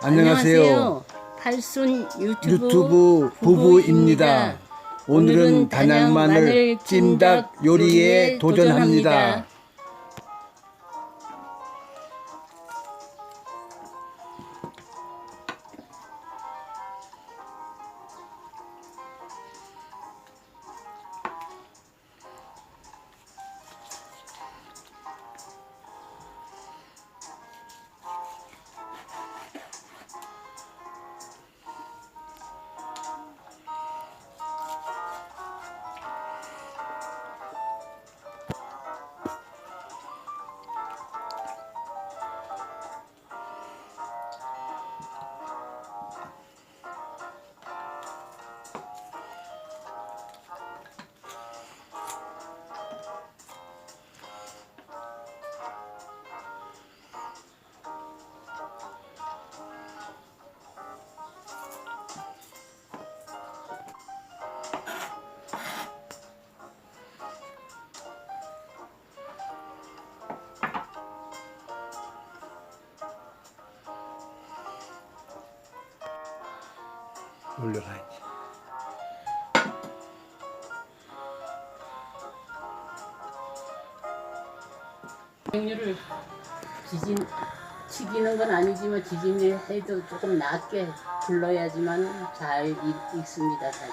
안녕하세요. 팔순 유튜브, 유튜브 부부입니다. 오늘은 단양 마늘 찜닭 요리에 도전합니다. 올려놔야지. 육류를 지진 치기는 건 아니지만 지진을 해도 조금 낮게 불러야지만 잘 익- 익습니다, 닭이.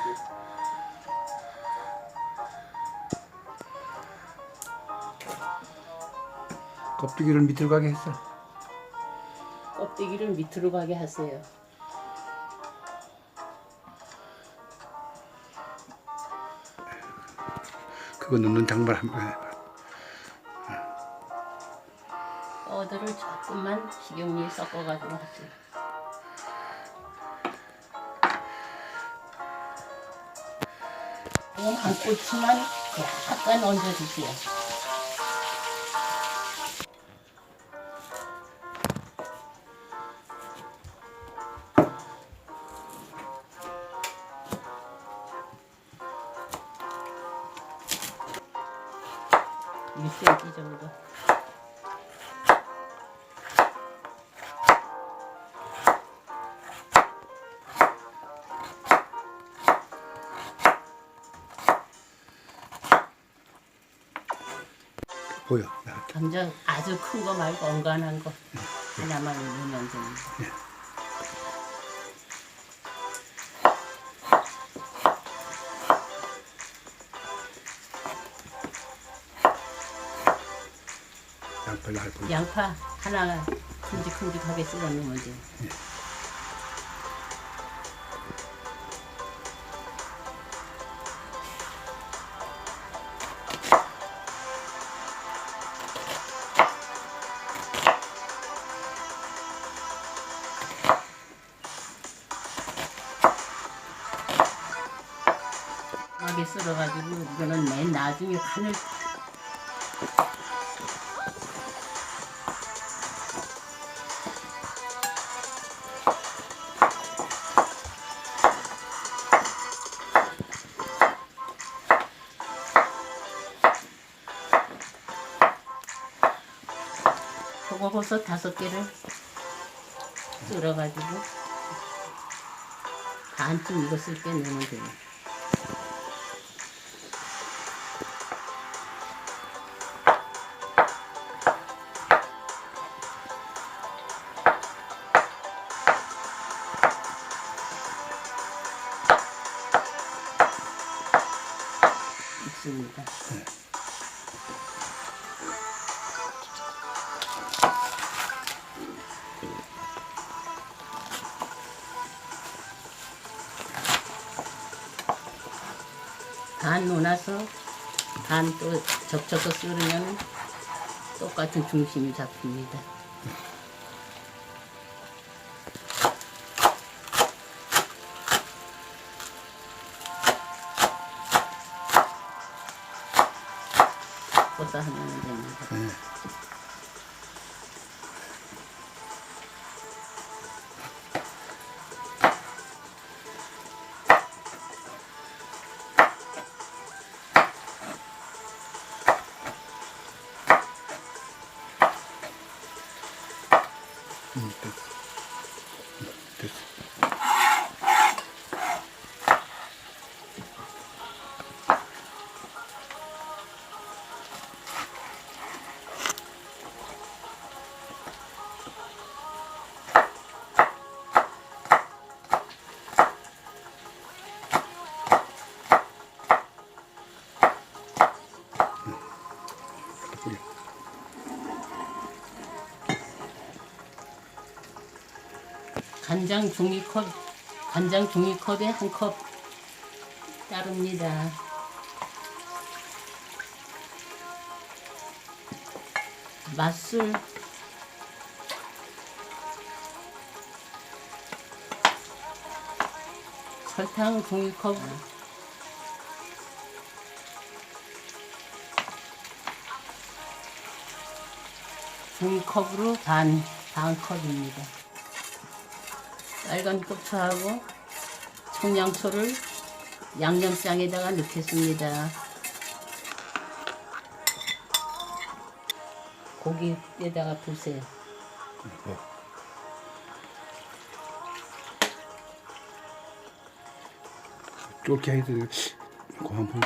껍데기를 밑으로 가게 했어. 껍데기를 밑으로 가게 하세요. 그거 넣는 장발 한 번. 어들을 조금만 식용유 섞어가지고 하세요. 이건 한 꼬치만 약간 얹어주세요. 정도. 보여. 나한테. 아주 큰 거 말고 엉간한 거 하나만 넣으면 됩니다. 날 보여. 양파 하나 큼직큼직하게 썰어 넣으면 돼요. 하게 썰어가지고 이거는 맨 나중에 간을 표고버섯 다섯 개를 썰어가지고 반쯤 익었을 때 넣으면 돼요. 익습니다. 반 놓아서 반 또 적셔서 썰으면 똑같은 중심이 잡힙니다. 간장 종이컵 간장 종이컵에 한 컵 따릅니다. 맛술 설탕 종이컵 종이컵으로 반, 반 컵입니다. 빨간 고추하고 청양초를 양념장에다가 넣겠습니다. 고기에다가 부세요. 뭐. 쫄게 해야 돼. 그거 한번.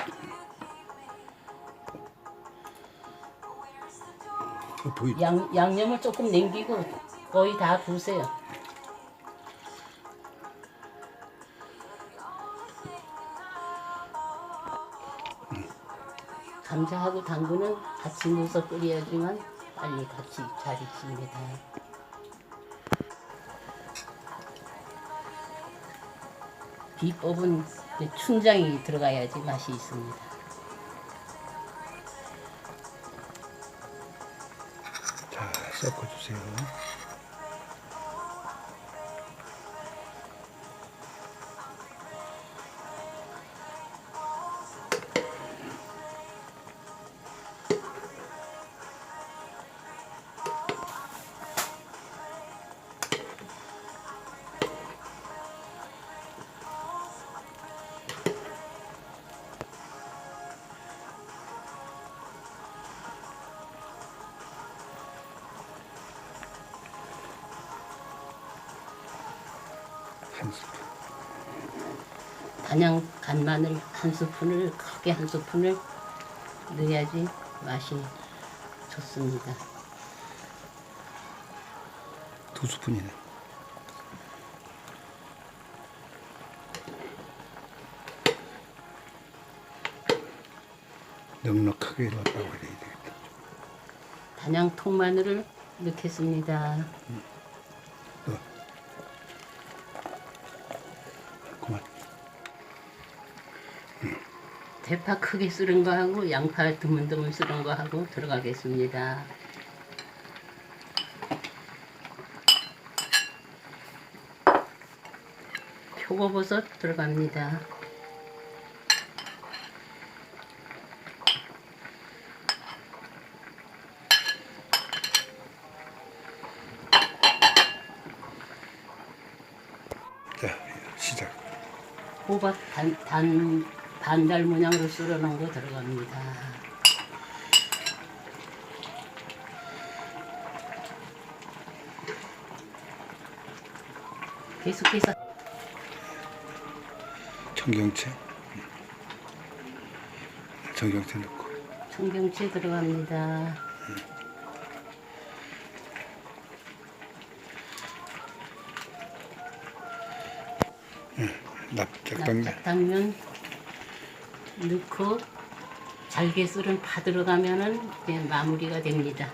어. 양, 양념을 조금 남기고 거의 다 부세요. 감자하고 당근은 같이 넣어서 끓여야지만 빨리 같이 잘 익습니다. 비법은 춘장이 들어가야지 맛이 있습니다. 자, 섞어주세요. 한 스푼. 단양 간마늘 한 스푼을 크게 한 스푼을 넣어야지 맛이 좋습니다. 두 스푼이네. 넉넉하게 넣었다고 해야 되겠다. 단양 통마늘을 넣겠습니다. 넣 대파 크게 썰은 거 하고 양파 드문드문 썰은 거 하고 들어가겠습니다. 표고버섯 들어갑니다. 자, 시작. 호박 단, 단 반달 모양으로 썰어 놓은 거 들어갑니다. 계속해서 청경채. 청경채 넣고. 청경채 들어갑니다. 납작당면. 납작당면 넣고 잘게 썰은 파 들어가면은 마무리가 됩니다.